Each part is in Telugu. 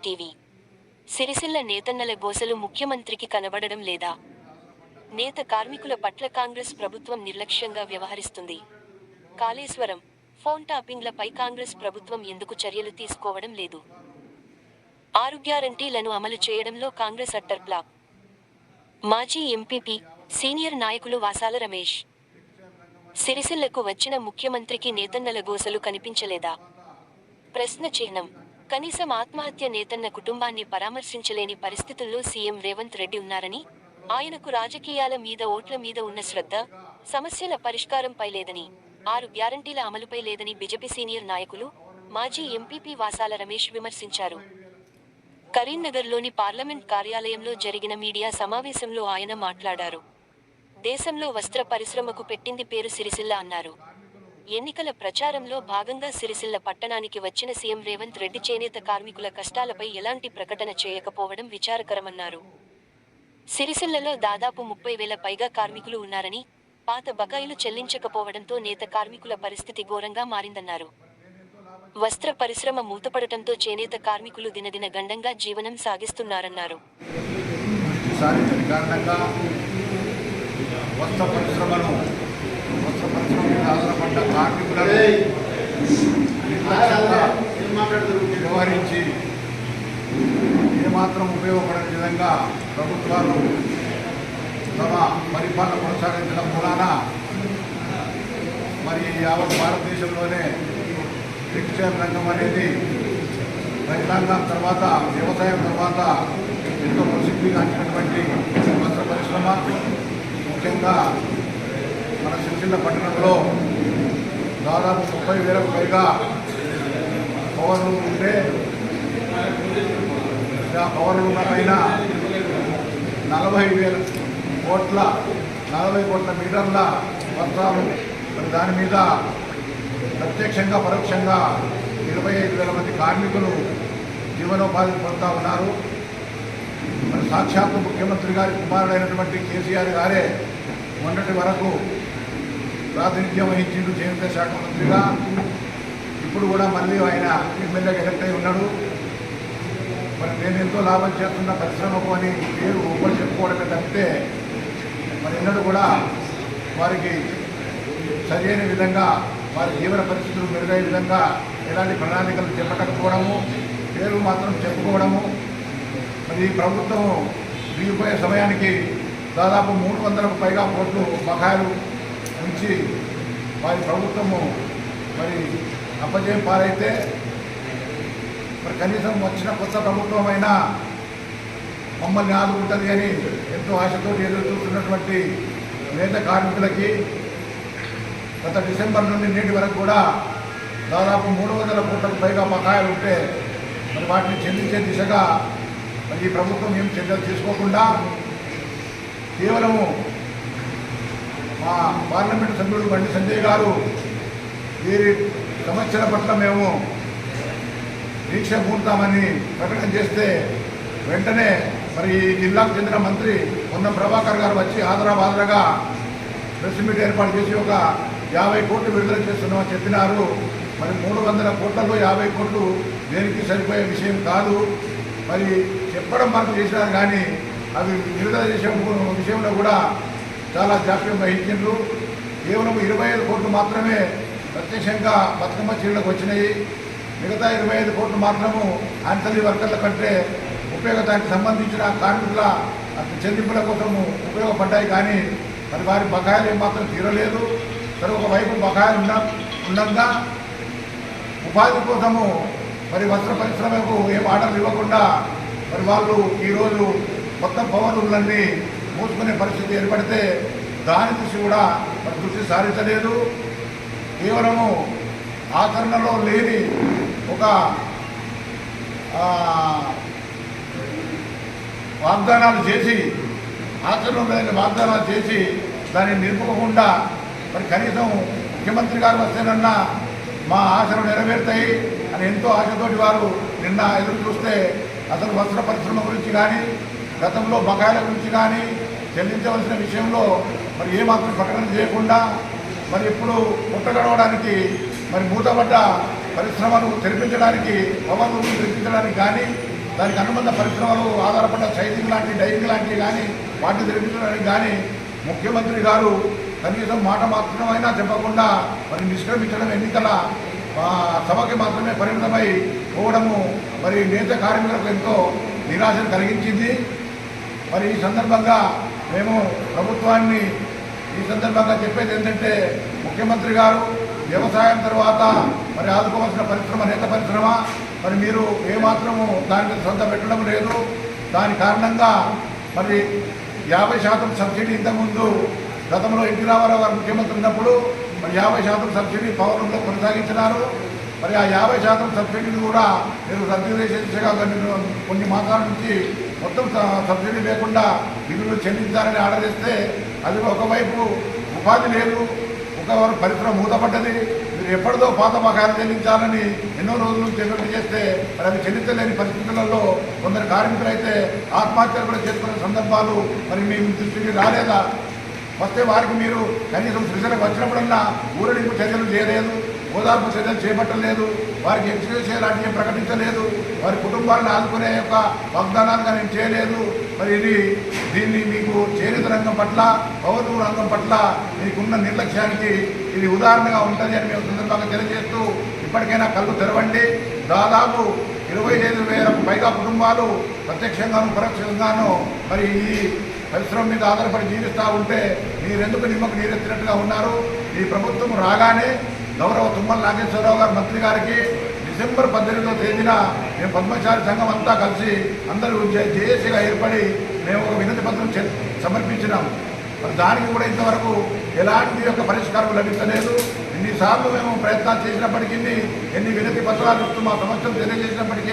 టీవీ. సిరిసిల్ల నేతన్నల గోసలు ముఖ్యమంత్రికి కనబడడం లేదా? నేత కార్మికుల పట్ల కాంగ్రెస్ ప్రభుత్వం నిర్లక్ష్యంగా వ్యవహరిస్తుంది. కాళేశ్వరం ఫోన్ టాపింగ్లపై కాంగ్రెస్ ప్రభుత్వం ఎందుకు చర్యలు తీసుకోవడం లేదు? ఆరు గ్యారంటీలను అమలు చేయడంలో కాంగ్రెస్ అట్టర్ బ్లాక్. మాజీ ఎంపీపీ సీనియర్ నాయకులు వాసాల రమేష్. సిరిసిల్లకు వచ్చిన ముఖ్యమంత్రికి నేతన్నల గోసలు కనిపించలేదా? ప్రశ్న చిహ్నం. కనీసం ఆత్మహత్య నేతన్న కుటుంబాన్ని పరామర్శించలేని పరిస్థితుల్లో సీఎం రేవంత్ రెడ్డి ఉన్నారని ఆయనకు రాజకీయాల మీద ఓట్ల మీద ఉన్న శ్రద్ధ సమస్యల పరిష్కారంపై లేదని ఆరు గ్యారంటీల అమలుపై లేదని బీజేపీ సీనియర్ నాయకులు మాజీ ఎంపీపీ వాసాల రమేష్ విమర్శించారు. కరీంనగర్లోని పార్లమెంట్ కార్యాలయంలో జరిగిన మీడియా సమావేశంలో ఆయన మాట్లాడారు. దేశంలో వస్త్ర పరిశ్రమకు పెట్టింది పేరు సిరిసిల్ల అన్నారు. ఎన్నికల ప్రచారంలో భాగంగా సిరిసిల్ల పట్టణానికి వచ్చిన సీఎం రేవంత్ రెడ్డి చేనేత కార్మికుల కష్టాలపై ఎలాంటి ప్రకటన చేయకపోవడం విచారకరమన్నారు. సిరిసిల్లలో దాదాపు ముప్పై వేల పైగా కార్మికులు ఉన్నారని పాత బకాయిలు చెల్లించకపోవడంతో నేత కార్మికుల పరిస్థితి ఘోరంగా మారిందన్నారు. వస్త్ర పరిశ్రమ మూతపడటంతో చేనేత కార్మికులు దినదిన గండంగా జీవనం సాగిస్తున్నారన్నారు. వస్త్ర పరిశ్రమను వస్త్ర పరిశ్రమకి ఆధారపడ్డ కార్మికులను వ్యవహరించి ఏమాత్రం ఉపయోగపడని విధంగా ప్రభుత్వాలు తమ పరిపాలన కొనసాగించడం మూలాన మరి యావత్ భారతదేశంలోనే టెక్స్టైల్ రంగం అనేది రైతాంగం తర్వాత వ్యవసాయం తర్వాత ఎంతో ప్రసిద్ధిగాంచినటువంటి వస్త్ర పరిశ్రమ. ముఖ్యంగా మన సిరిసిల్ల పట్టణంలో దాదాపు ముప్పై వేలకు పైగా పవర్లు ఉంటే ఆ పవర్లు ఉన్న పైన నలభై వేల కోట్ల నలభై కోట్ల మీటర్ల పత్రాలు మరి దాని మీద ప్రత్యక్షంగా పరోక్షంగా ఇరవై ఐదు వేల మంది కార్మికులు జీవనోపాధి పొందుతూ ఉన్నారు. మరి సాక్షాత్తు ముఖ్యమంత్రి గారి కుమారుడైనటువంటి కేసీఆర్ గారే మొన్నటి వరకు ప్రాతినిధ్యం వహించిండు చేనేత శాఖ మంత్రిగా. ఇప్పుడు కూడా మళ్ళీ ఆయన ఎమ్మెల్యేగా ఎలక్ట్ అయి ఉన్నాడు. మరి నేను ఎంతో లాభం చేస్తున్న పరిశ్రమకు అని పేరు ఒప్పలు చెప్పుకోవడమే తప్పితే మరి ఎన్నడూ కూడా వారికి సరైన విధంగా వారి జీవన పరిస్థితులు మెరుగయ్యే విధంగా ఎలాంటి ప్రణాళికలు చెప్పకపోవడము పేరు మాత్రం చెప్పుకోవడము. మరి ఈ ప్రభుత్వం దిగిపోయే సమయానికి దాదాపు మూడు వందలకు పైగా కోట్లు బకాయిలు ఉంచి వారి ప్రభుత్వము మరి అప్పజయం పాలైతే మరి కనీసం వచ్చిన కొత్త ప్రభుత్వం అయినా మమ్మల్ని ఆదుకుంటుంది అని ఎంతో ఆశతో ఎదురు చూస్తున్నటువంటి నేత కార్మికులకి గత డిసెంబర్ నుండి నేటి వరకు కూడా దాదాపు మూడు వందల కోట్లకు పైగా బకాయిలు ఉంటే మరి వాటిని చెల్లించే దిశగా మరి ఈ ప్రభుత్వం ఏం చర్యలు తీసుకోకుండా కేవలము మా పార్లమెంటు సభ్యుడు బండి సంజయ్ గారు వీరి సమస్యల పట్ల మేము దీక్ష పూర్తామని ప్రకటన చేస్తే వెంటనే మరి ఈ జిల్లాకు చెందిన మంత్రి పొన్న ప్రభాకర్ గారు వచ్చి ఆదరాబాదరగా ప్రెస్ మీట్ ఏర్పాటు చేసి ఒక యాభై కోట్లు విడుదల చేస్తున్నామని చెప్పినారు. మరి మూడు వందల కోట్లలో యాభై కోట్లు దేనికి సరిపోయే విషయం కాదు. మరి చెప్పడం మనకు చేసినారు కానీ అవి విడుదల చేసే విషయంలో కూడా చాలా జాప్యం వహించారు కేవలం ఇరవై ఐదు కోట్లు మాత్రమే ప్రత్యక్షంగా బతుకమ్మ చీరలకు వచ్చినాయి. మిగతా ఇరవై ఐదు కోట్లు మాత్రము ఆన్సరీ వర్కర్ల కంటే ఉపయోగతానికి సంబంధించిన కార్మికుల చెల్లింపుల కోసము ఉపయోగపడ్డాయి కానీ మరి వారి బకాయిలు మాత్రం తీరలేదు. మరి ఒకవైపు బకాయిలు ఉన్న ఉండగా ఉపాధి కోసము మరి వస్త్ర పరిశ్రమకు ఏం ఆర్డర్లు ఇవ్వకుండా మరి వాళ్ళు ఈరోజు మొత్తం పవన్లన్నీ మూసుకునే పరిస్థితి ఏర్పడితే దాని దృష్టి కూడా దృష్టి సారించలేదు కేవలము ఆచరణలో లేని ఒక వాగ్దానాలు చేసి ఆచరణలో లేని వాగ్దానాలు చేసి దాన్ని నిలుపుకోకుండా మరి కనీసం ముఖ్యమంత్రి గారు వస్తేనన్నా మా ఆశలు నెరవేరుతాయి అని ఎంతో ఆశతోటి వారు నిన్న ఎదురు చూస్తే అసలు వస్త్ర పరిశ్రమ గురించి కానీ గతంలో బకాయిల గురించి కానీ చెల్లించవలసిన విషయంలో మరి ఏమాత్రం ప్రకటన చేయకుండా మరి ఇప్పుడు ముట్టగడవడానికి మరి మూతబడ్డ పరిశ్రమను తెరిపించడానికి పవన్ తెరిపించడానికి కానీ దానికి అనుబంధ పరిశ్రమలు ఆధారపడ్డ సైజింగ్ లాంటి డైరింగ్ లాంటివి కానీ వాటిని తెరిపించడానికి కానీ ముఖ్యమంత్రి గారు కనీసం మాట మాత్రమైనా చెప్పకుండా మరి నిష్క్రమించడం ఎన్నికల సభకి మాత్రమే పరిమితమై పోవడము మరి నేత కార్మికులకు ఎంతో నిరాశను కలిగించింది. మరి ఈ సందర్భంగా మేము ప్రభుత్వాన్ని ఈ సందర్భంగా చెప్పేది ఏంటంటే ముఖ్యమంత్రి గారు వ్యవసాయం తర్వాత మరి ఆదుకోవాల్సిన పరిశ్రమ నేత పరిశ్రమ. మరి మీరు ఏమాత్రము దాని మీద శ్రద్ధ పెట్టడం లేదు. దాని కారణంగా మరి యాభై శాతం సబ్సిడీ ఇంతకుముందు గతంలో ఎన్టీ రామారావు గారు ముఖ్యమంత్రి ఉన్నప్పుడు మరి యాభై శాతం సబ్సిడీ పౌరంలో కొనసాగించినారు. మరి ఆ యాభై శాతం సబ్సిడీని కూడా మీరు రద్దు చేసే దిశగా కొన్ని కొన్ని మాసాల నుంచి మొత్తం స- సబ్సిడీ లేకుండా బిల్లులు చెల్లించాలని ఆర్డర్ ఇస్తే అది ఒకవైపు ఉపాధి లేదు ఒక పరిశ్రమ మూతపడ్డది మీరు ఎప్పటిదో పాత బకాయిలు చెల్లించాలని ఎన్నో రోజులు చెల్లింపు చేస్తే మరి అది చెల్లించలేని పరిస్థితులలో కొందరు కార్మికులు అయితే ఆత్మహత్యలు కూడా చేసుకునే సందర్భాలు మరి మీ దృష్టికి రాలేదా? వస్తే వారికి మీరు కనీసం సృజనకు వచ్చినప్పుడన్నా ఊరడింపు చర్యలు చేయలేదు. ఓదార్పు చర్యలు చేపట్టలేదు వారికి ఎక్స్క్యూజ్ లాంటివి ప్రకటించలేదు వారి కుటుంబాలను ఆదుకునే యొక్క వాగ్దానాలుగా నేను చేయలేదు. మరి ఇది దీన్ని మీకు చేనేత రంగం పట్ల పౌరు రంగం పట్ల మీకున్న నిర్లక్ష్యానికి ఇది ఉదాహరణగా ఉంటుంది అని మేము సందర్భంగా తెలియజేస్తూ ఇప్పటికైనా కళ్ళు తెరవండి. దాదాపు ఇరవై ఐదు వేలకు పైగా కుటుంబాలు ప్రత్యక్షంగాను పరోక్షంగాను మరి ఈ పరిశ్రమ మీద ఆధారపడి జీవిస్తూ ఉంటే మీరెందుకు నిమ్మకు నీరెత్తినట్టుగా ఉన్నారు? ఈ ప్రభుత్వం రాగానే గౌరవ తుమ్మల నాగేశ్వరరావు గారు మంత్రి గారికి డిసెంబర్ పద్దెనిమిదో తేదీన మేము పద్మచారి సంఘం అంతా కలిసి అందరూ జేఏసీగా ఏర్పడి మేము ఒక వినతి పత్రం సమర్పించినాము. సమర్పించినాం మరి దానికి కూడా ఇంతవరకు ఎలాంటి యొక్క పరిష్కారం లభించలేదు. ఎన్నిసార్లు మేము ప్రయత్నాలు చేసినప్పటికీ ఎన్ని వినతి పత్రాలు ఇస్తూ మా సమస్యలు తెలియజేసినప్పటికీ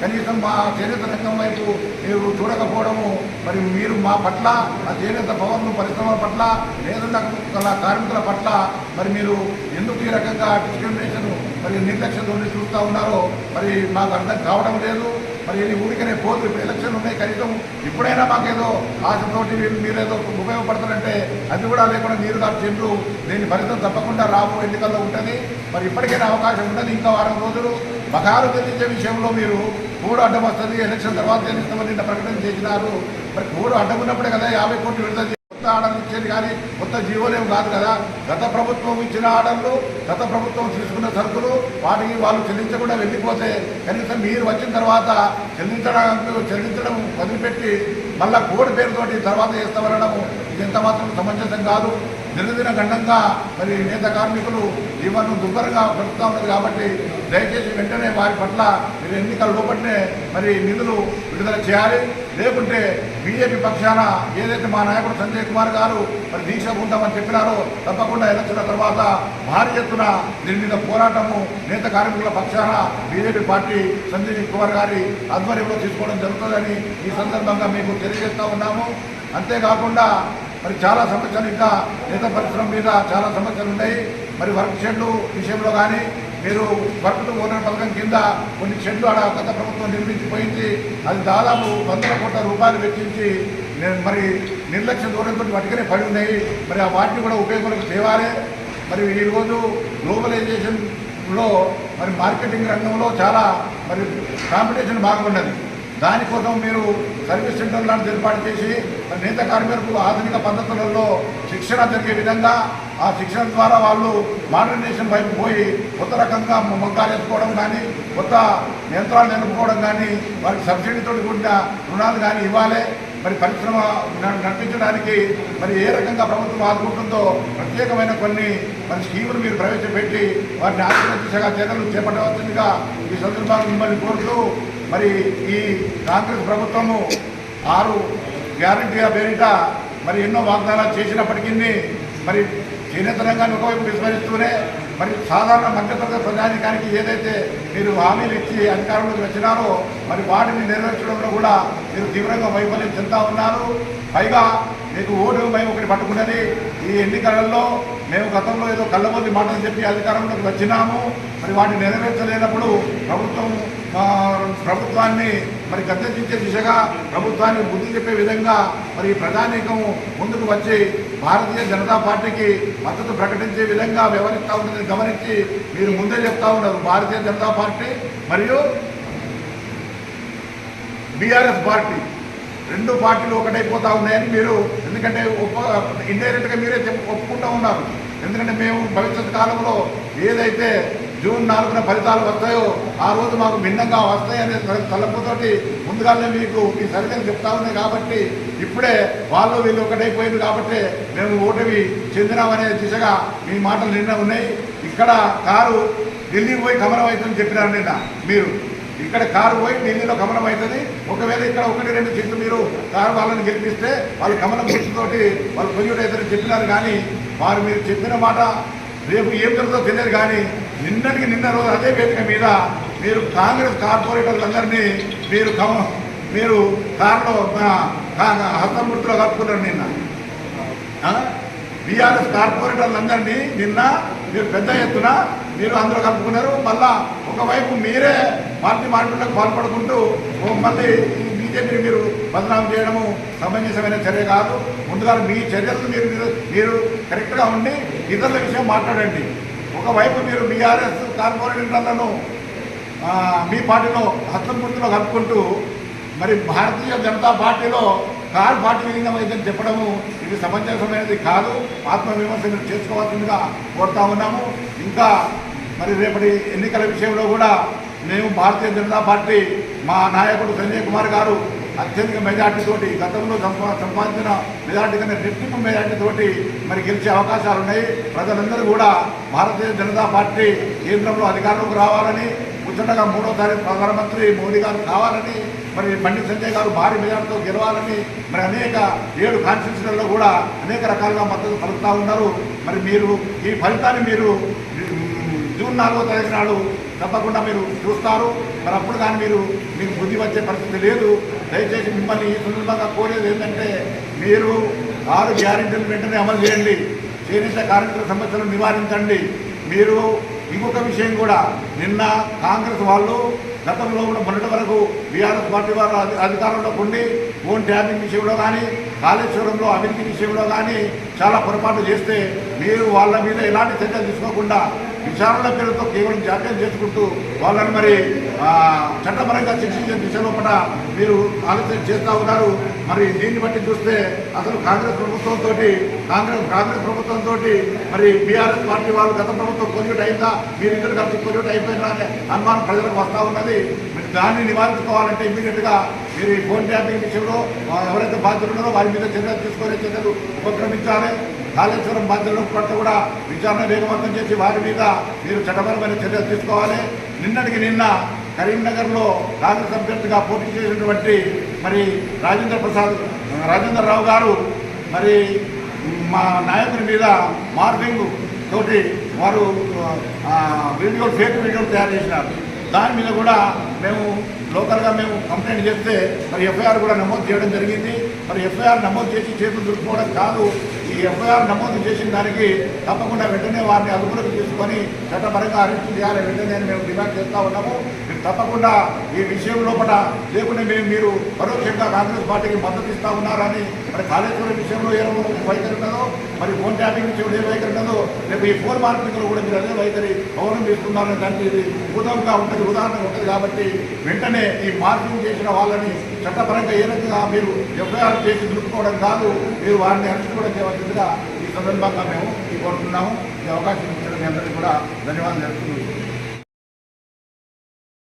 కనీసం మా చేనేత రంగం వైపు మీరు చూడకపోవడము మరి మీరు మా పట్ల మా చేనేత భవన్లు పరిశ్రమల పట్ల నేతల కార్మికుల పట్ల మరి మీరు ఎందుకు ఈ రకంగా డిస్క్రిమినేషన్ మరి నిర్లక్ష్యం చూస్తూ ఉన్నారో మరి మాకు అర్థం కావడం లేదు. మరి ఇది ఊరికనే పోదు ఇప్పుడు ఎలక్షన్ ఉన్నాయి కనీసం ఇప్పుడైనా మాకేదో ఆశతోటి మీరు మీరేదో ఉపయోగపడతారంటే అది కూడా లేకుండా మీరు కాదు చెండు దీని ఫలితం తప్పకుండా రాబో ఎన్నికల్లో ఉంటుంది. మరి ఇప్పటికైనా అవకాశం ఉంటుంది ఇంకా వారం రోజులు. బకాలు చెల్లించే విషయంలో మీరు కూడు అడ్డం వస్తుంది ఎలక్షన్ తర్వాత తెలుస్తామని నిన్న ప్రకటన చేసినారు. మరి కూడు అడ్డం ఉన్నప్పుడే కదా యాభై కోట్లు విడుదల ఆర్డర్లు ఇచ్చేది కానీ కొత్త జీవోలేం కాదు కదా. గత ప్రభుత్వం ఇచ్చిన ఆర్డర్లు గత ప్రభుత్వం తీసుకున్న సరుకులు వాటికి వాళ్ళు చెల్లించకుండా వెళ్ళిపోతే కనీసం మీరు వచ్చిన తర్వాత చెల్లించడం చెల్లించడం వదిలిపెట్టి మళ్ళా కోడి పేరుతోటి తర్వాత చేస్తామనడం ఇది ఎంత మాత్రం సమంజసం కాదు. దినదిన గండంగా మరి నేత కార్మికులు జీవనం దుబ్బరంగా పెడుతూ ఉన్నది కాబట్టి దయచేసి వెంటనే వారి పట్ల మీరు ఎన్నికల లోపలనే మరి నిధులు విడుదల చేయాలి. లేకుంటే బీజేపీ పక్షాన ఏదైతే మా నాయకుడు సంజయ్ కుమార్ గారు మరి దీక్ష ఉంటామని చెప్పినారో తప్పకుండా ఎలక్షన్ల తర్వాత భారీ ఎత్తున దీని మీద పోరాటము నేత కార్మికుల పక్షాన బీజేపీ పార్టీ సంజయ్ కుమార్ గారి ఆధ్వర్యంలో తీసుకోవడం జరుగుతుందని ఈ సందర్భంగా మీకు తెలియజేస్తూ ఉన్నాము. అంతేకాకుండా మరి చాలా సమస్యలు ఇంకా నేత పరిశ్రమ మీద చాలా సమస్యలు ఉన్నాయి. మరి వర్క్ షెడ్లు విషయంలో కానీ మీరు వర్క్ టు ఓనర్ పథకం కింద కొన్ని చెట్లు ఆడ గత ప్రభుత్వం నిర్మించిపోయింది. అది దాదాపు వందల కోట్ల రూపాయలు వెచ్చించి నేను మరి నిర్లక్ష్య దూరంతో వాటికనే పడి ఉన్నాయి. మరి ఆ వాటిని కూడా ఉపయోగంలోకి తేవాలి. మరి ఈరోజు గ్లోబలైజేషన్లో మరి మార్కెటింగ్ రంగంలో చాలా మరి కాంపిటీషన్ బాగున్నది దానికోసం మీరు సర్వీస్ సెంటర్ ఏర్పాటు చేసి మరి నేత కార్మికులకు ఆధునిక పద్ధతులలో శిక్షణ జరిగే విధంగా ఆ శిక్షణ ద్వారా వాళ్ళు మోడర్నైజేషన్ వైపు పోయి కొత్త రకంగా మొగ్గాలేసుకోవడం కానీ కొత్త యంత్రాలు నిలుపుకోవడం కానీ వారికి సబ్సిడీతో కూడిన రుణాలు కానీ ఇవ్వాలి. మరి పరిశ్రమ నడిపించడానికి మరి ఏ రకంగా ప్రభుత్వం ఆదుకుంటుందో ప్రత్యేకమైన కొన్ని మరి స్కీములు మీరు ప్రవేశపెట్టి వారిని ఆచరణ చర్యలు చేపట్టవలసిందిగా ఈ సందర్భాన్ని మిమ్మల్ని కోరుతూ మరి ఈ కాంగ్రెస్ ప్రభుత్వము ఆరు గ్యారంటీల పేరిట మరి ఎన్నో వాగ్దానాలు చేసినప్పటికీ మరి చేనేత రంగాన్ని ఒకవైపు విస్మరిస్తూనే మరి సాధారణ మధ్యతరగతి ప్రజాధికారికి ఏదైతే మీరు హామీలు ఇచ్చి అధికారంలోకి వచ్చినారో మరి వాటిని నెరవేర్చడంలో కూడా మీరు తీవ్రంగా వైఫల్యం చెందుతా ఉన్నారు. పైగా మీకు ఓటు భయం ఒకటి పట్టుకున్నది. ఈ ఎన్నికలలో మేము గతంలో ఏదో కళ్ళబొద్ది మాటలు చెప్పి అధికారంలోకి వచ్చినాము. మరి వాటిని నెరవేర్చలేనప్పుడు ప్రభుత్వం ప్రభుత్వాన్ని మరి గద్దెదించే దిశగా ప్రభుత్వాన్ని బుద్ధి చెప్పే విధంగా మరి ఈ ప్రజానీకం ముందుకు వచ్చి భారతీయ జనతా పార్టీకి మద్దతు ప్రకటించే విధంగా వ్యవహరిస్తూ ఉంటుందని గమనించి మీరు ముందే చెప్తా ఉన్నారు. భారతీయ జనతా పార్టీ మరియు బీఆర్ఎస్ పార్టీ రెండు పార్టీలు ఒకటైపోతా ఉన్నాయని మీరు ఎందుకంటే ఒప్ప ఇండైరెక్ట్గా మీరే చెప్పు ఒప్పుకుంటూ ఉన్నారు. ఎందుకంటే మేము భవిష్యత్ కాలంలో ఏదైతే జూన్ నాలుగున ఫలితాలు వస్తాయో ఆ రోజు మాకు భిన్నంగా వస్తాయనే తలపుతోటి ముందుగానే మీకు ఈ సరిగ్గా చెప్తా ఉన్నాయి కాబట్టి ఇప్పుడే వాళ్ళు వీళ్ళు ఒకటైపోయింది కాబట్టి మేము ఓటమి చెందినామనే దిశగా మీ మాటలు నిన్న ఉన్నాయి. ఇక్కడ కారు ఢిల్లీ పోయి కమలం అవుతుందని చెప్పినారు నిన్న మీరు. ఇక్కడ కారు పోయి ఢిల్లీలో కమలం అవుతుంది. ఒకవేళ ఇక్కడ ఒకటి రెండు సీట్లు మీరు కారు వాళ్ళని గెలిపిస్తే వాళ్ళు కమలం గుర్తుతోటి వాళ్ళు పొయ్యుడు అవుతారని చెప్పినారు కానీ వారు మీరు చెప్పిన మాట రేపు ఏం జరుగుతుందో తెలియదు కానీ నిన్నటికి నిన్న రోజు అదే వేదిక మీద మీరు కాంగ్రెస్ కార్పొరేటర్లందరినీ మీరు మీరు కారులో హస్తమూర్తిలో కలుపుకున్నారు నిన్న. బీఆర్ఎస్ కార్పొరేటర్లందరినీ నిన్న మీరు పెద్ద ఎత్తున మీరు అందరూ కలుపుకున్నారు. మళ్ళా ఒకవైపు మీరే పార్టీ మార్పులకు పాల్పడుకుంటూ మళ్ళీ బీజేపీని మీరు బదనాం చేయడము సమంజసమైన చర్య కాదు. ముందుగా మీ చర్యలను మీరు మీరు- మీరు కరెక్ట్గా ఉండి ఇతరుల విషయం మాట్లాడండి. ఒకవైపు మీరు బీఆర్ఎస్ కార్పొరేటర్లను ఆ, మీ పార్టీలో హస్తం కలుపుకుంటూ మరి భారతీయ జనతా పార్టీలో కార్ పార్టీ విలీనం చెప్పడము ఇది సమంజసమైనది కాదు. ఆత్మవిమర్శ మీరు చేసుకోవాల్సిందిగా కోరుతా ఉన్నాము. ఇంకా మరి రేపటి ఎన్నికల విషయంలో కూడా మేము భారతీయ జనతా పార్టీ మా నాయకుడు సంజయ్ కుమార్ గారు అత్యధిక మెజార్టీతోటి గతంలో సంపా- సంపాదించిన మెజార్టీ కన్నా రెట్టింపు మెజార్టీతోటి మరి గెలిచే అవకాశాలు ఉన్నాయి. ప్రజలందరూ కూడా భారతీయ జనతా పార్టీ కేంద్రంలో అధికారంలోకి రావాలని ముచ్చటగా మూడోసారి ప్రధానమంత్రి మోదీ గారు కావాలని మరి బండి సంజయ్ గారు భారీ మెజార్టీతో గెలవాలని మరి అనేక ఏడు కాన్స్టిట్యూషన్లలో కూడా అనేక రకాలుగా మద్దతు పలుకుతూ ఉన్నారు. మరి మీరు ఈ ఫలితాన్ని మీరు జూన్ నాలుగో తారీఖు నాడు తప్పకుండా మీరు చూస్తారు. మరి అప్పుడు కానీ మీరు మీకు బుద్ధి వచ్చే పరిస్థితి లేదు. దయచేసి మిమ్మల్ని ఈ సందర్భంగా కోరేది ఏంటంటే మీరు ఆరు గ్యారెంటీలు వెంటనే అమలు చేయండి. చేనేత కార్మికుల సమస్యలను నివారించండి. మీరు ఇంకొక విషయం కూడా నిన్న కాంగ్రెస్ వాళ్ళు గతంలో కూడా మొన్నటి వరకు బీఆర్ఎస్ పార్టీ వారు అధికారంలో ఉండి ఫోన్ ట్యాపింగ్ విషయంలో కానీ కాళేశ్వరంలో అభివృద్ధి విషయంలో కానీ చాలా పొరపాట్లు చేస్తే మీరు వాళ్ళ మీద ఎలాంటి చర్యలు తీసుకోకుండా విచారణ పేరుతో కేవలం జాప్యం చేసుకుంటూ వాళ్ళని మరి చట్టపరంగా శిక్షించే దిశ కూడా మీరు ఆలోచన చేస్తూ ఉన్నారు. మరి దీన్ని బట్టి చూస్తే అసలు కాంగ్రెస్ ప్రభుత్వంతో కాంగ్రెస్ కాంగ్రెస్ ప్రభుత్వంతో మరి బీఆర్ఎస్ పార్టీ వాళ్ళు గత ప్రభుత్వం కొల్యూట్ అయిందా మీరు ఇద్దరు కలిసి పొజిట్ అయిపోయినా అనే అనుమానం ప్రజలకు వస్తూ ఉన్నది. మరి దాన్ని నివారించుకోవాలంటే ఇమీడియట్గా మీరు ఈ ఫోన్ ట్యాపింగ్ విషయంలో ఎవరైతే బాధ్యత ఉన్నారో వారి మీద చర్యలు తీసుకునే చర్యలు ఉపక్రమించాలి. కాళేశ్వరం బాధ్యుల పట్ల కూడా విచారణ వేగవంతం చేసి వారి మీద మీరు చట్టపరమైన చర్యలు తీసుకోవాలి. నిన్నటికి నిన్న కరీంనగర్లో కాంగ్రెస్ అభ్యర్థిగా పోటీ చేసినటువంటి మరి రాజేంద్ర ప్రసాద్ రాజేంద్రరావు గారు మరి మా నాయకుడి మీద మార్పింగ్ తోటి వారు వీడియోలు ఫేక్ వీడియోలు తయారు చేసినారు. దాని మీద కూడా మేము లోకల్గా మేము కంప్లైంట్ చేస్తే మరి ఎఫ్ఐఆర్ కూడా నమోదు చేయడం జరిగింది. మరి ఎఫ్ఐఆర్ నమోదు చేసి చేతులు దొరుకుకోవడం కాదు. ఈ ఎఫ్ఐఆర్ నమోదు చేసిన దానికి తప్పకుండా వెంటనే వారిని అదుపులోకి తీసుకొని చట్టపరంగా అరెస్ట్ చేయాలి. వెంటనే మేము డిమాండ్ చేస్తూ ఉన్నాము. మీరు తప్పకుండా ఈ విషయం లోపల లేకుండా మేము మీరు పరోక్షంగా కాంగ్రెస్ పార్టీకి మద్దతు ఇస్తా ఉన్నారని మరి కాళేశ్వరం విషయంలో ఏ వైఖరి ఉన్నదో మరి ఫోన్ ట్యాపింగ్ విషయంలో ఏ వైఖరి ఉన్నదో రేపు ఈ ఫోన్ మార్కెట్లో కూడా మీరు అదే వైఖరి అవలంబిస్తున్నారని దానికి ఇది ఉదాహరణగా ఉంటుంది ఉదాహరణ ఉంటుంది కాబట్టి వెంటనే ఈ మార్కింగ్ చేసిన వాళ్ళని చట్టపరంగా ఏ రకంగా మీరు ఎఫ్ఐఆర్ చేసి దులుపుకోవడం కాదు మీరు వారిని అరెస్ట్ కూడా చేయవలసిందిగా ఈ సందర్భంగా మేము కోరుతున్నాము ఈ అవకాశం ఇచ్చిన మీ అందరికీ కూడా ధన్యవాదాలు తెలుపుతున్నాము